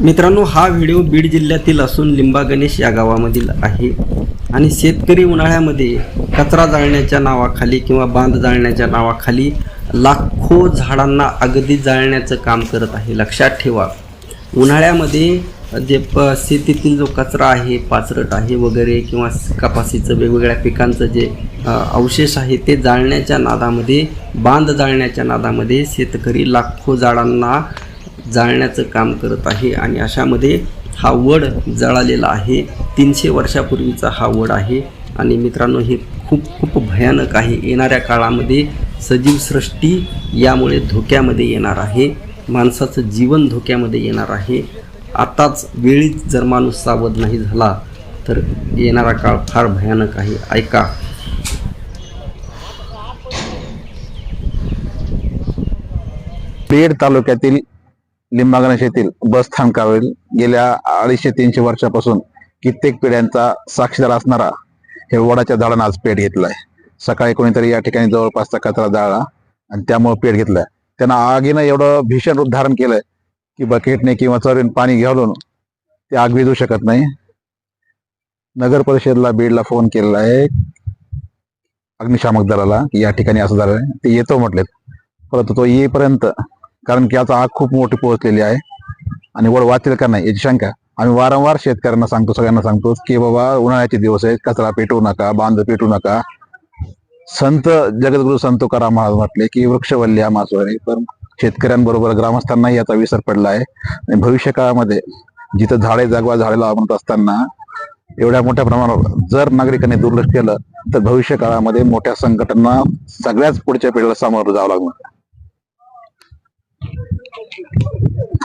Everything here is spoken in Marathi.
मित्रांनो हा व्हिडिओ बीड जिल्ह्यातील असून लिंबा गणेश या गावामधील आहे. आणि शेतकरी उन्हाळ्यामध्ये कचरा जाळण्याच्या नावाखाली किंवा बांध जाळण्याच्या नावाखाली लाखो झाडांना अगदी जाळण्याचं काम करत आहे. लक्षात ठेवा उन्हाळ्यामध्ये जे प शेतीतील जो कचरा आहे पाचरट आहे वगैरे किंवा कपाशीचं वेगवेगळ्या पिकांचं जे अवशेष आहे ते जाळण्याच्या नादामध्ये बांध जाळण्याच्या नादामध्ये शेतकरी लाखो झाडांना जाळण्याचं काम करत आहे आणि अशामध्ये हा वड जळालेला आहे. तीनशे वर्षापूर्वीचा हा वड आहे. आणि मित्रांनो हे खूप खूप भयानक आहे. येणाऱ्या काळामध्ये सजीवसृष्टी यामुळे धोक्यामध्ये येणार आहे. माणसाचं जीवन धोक्यामध्ये येणार आहे. आताच वेळीच जर माणूस सावध नाही झाला तर येणारा काळ फार भयानक आहे. ऐका. पेड तालुक्यातील लिंबागणेश येथील बस स्थानकावरील गेल्या अडीचशे तीनशे वर्षापासून कित्येक पिढ्यांचा साक्षीदार असणारा हे वडाच्या झाडानं आज पेट घेतलाय. सकाळी कोणीतरी या ठिकाणी जवळपासचा कचरा जाळला आणि त्यामुळे पेट घेतलाय. त्यांना आगीनं एवढं भीषण रूप धारण केलंय की बकेटने किंवा चरून पाणी घालून ते आग विझू शकत नाही. नगर परिषदला बीडला फोन केलेला आहे. अग्निशामक दलाला की या ठिकाणी असं झालं ते येतो म्हटलेत. परंतु तो येईपर्यंत कारण की आता आग खूप मोठी पोहोचलेली आहे. आणि वड वाचेल का नाही याची शंका. आम्ही वारंवार शेतकऱ्यांना सांगतो सगळ्यांना सांगतो की बाबा उन्हाळ्याचे दिवस आहेत कचरा पेटवू नका बांध पेटू नका. संत जगद्गुरु संत तुकाराम महाराज म्हटले की वृक्षवल्ली मासवरी पण शेतकऱ्यांबरोबर ग्रामस्थांनाही याचा विसर पडला आहे. आणि भविष्य काळामध्ये जिथं झाडे जागवा झाडे लावा म्हणत असताना एवढ्या मोठ्या प्रमाणावर जर नागरिकांनी दुर्लक्ष केलं तर भविष्य काळामध्ये मोठ्या संकटांना सगळ्याच पुढच्या पिढीला सामोरं जावं लागणार.